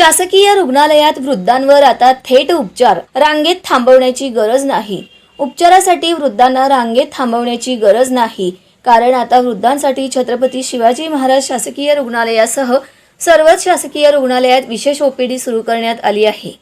शासकीय रुग्णालयात वृद्धांवर आता थेट उपचार. रांगेत थांबवण्याची गरज नाही. उपचारासाठी वृद्धांना रांगेत थांबवण्याची गरज नाही. कारण आता वृद्धांसाठी छत्रपती शिवाजी महाराज शासकीय रुग्णालयासह सर्वच शासकीय रुग्णालयात विशेष ओपीडी सुरू करण्यात आली आहे.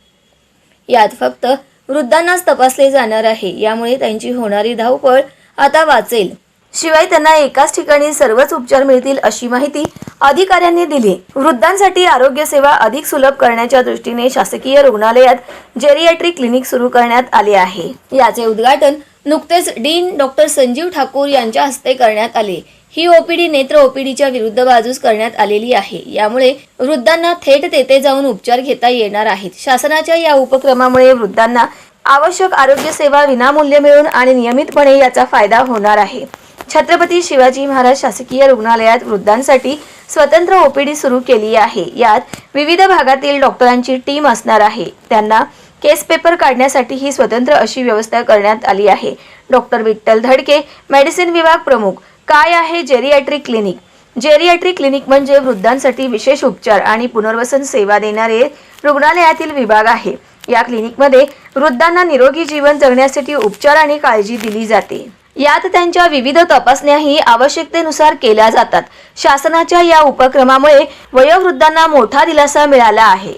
यात फक्त वृद्धांनाच तपासले जाणार आहे. यामुळे त्यांची होणारी धावपळ आता वाचेल. शिवाय त्यांना एकाच ठिकाणी सर्वच उपचार मिळतील अशी माहिती अधिकाऱ्यांनी दिली. वृद्धांसाठी आरोग्य सेवा अधिक सुलभ करण्याच्या दृष्टीने शासकीय रुग्णालयात जेरियाट्रिक क्लिनिक सुरू करण्यात आले आहे. याचे उद्घाटन नुकतेच डीन डॉक्टर संजीव ठाकूर यांच्या हस्ते करण्यात आले. ही ओपीडी नेत्र ओपीडीच्या विरुद्ध बाजूस करण्यात आलेली आहे. यामुळे वृद्धांना थेट तेथे जाऊन उपचार घेता येणार आहेत. शासनाच्या या उपक्रमामुळे वृद्धांना आवश्यक आरोग्य सेवा विनामूल्य मिळून आणि नियमितपणे याचा फायदा होणार आहे. छत्रपती शिवाजी महाराज शासकीय रुग्णालयात वृद्धांसाठी स्वतंत्र ओपीडी सुरू केली आहे. यात विविध भागातील डॉक्टरांची टीम असणार आहे. त्यांना केस पेपर काढण्यासाठी ही स्वतंत्र अशी व्यवस्था करण्यात आली आहे. डॉक्टर विठ्ठल धडके मेडिसिन विभाग प्रमुख काय आहे जेरियाट्रिक क्लिनिक जेरियाट्रिक क्लिनिक म्हणजे वृद्धांसाठी विशेष उपचार आणि पुनर्वसन सेवा देणारे रुग्णालयातील विभाग आहे. या क्लिनिकमध्ये वृद्धांना निरोगी जीवन जगण्यासाठी उपचार आणि काळजी दिली जाते. यात त्यांच्या विविध तपासण्याही आवश्यकतेनुसार केल्या जातात. शासनाच्या या उपक्रमामुळे वयोवृद्धांना मोठा दिलासा मिळाला आहे.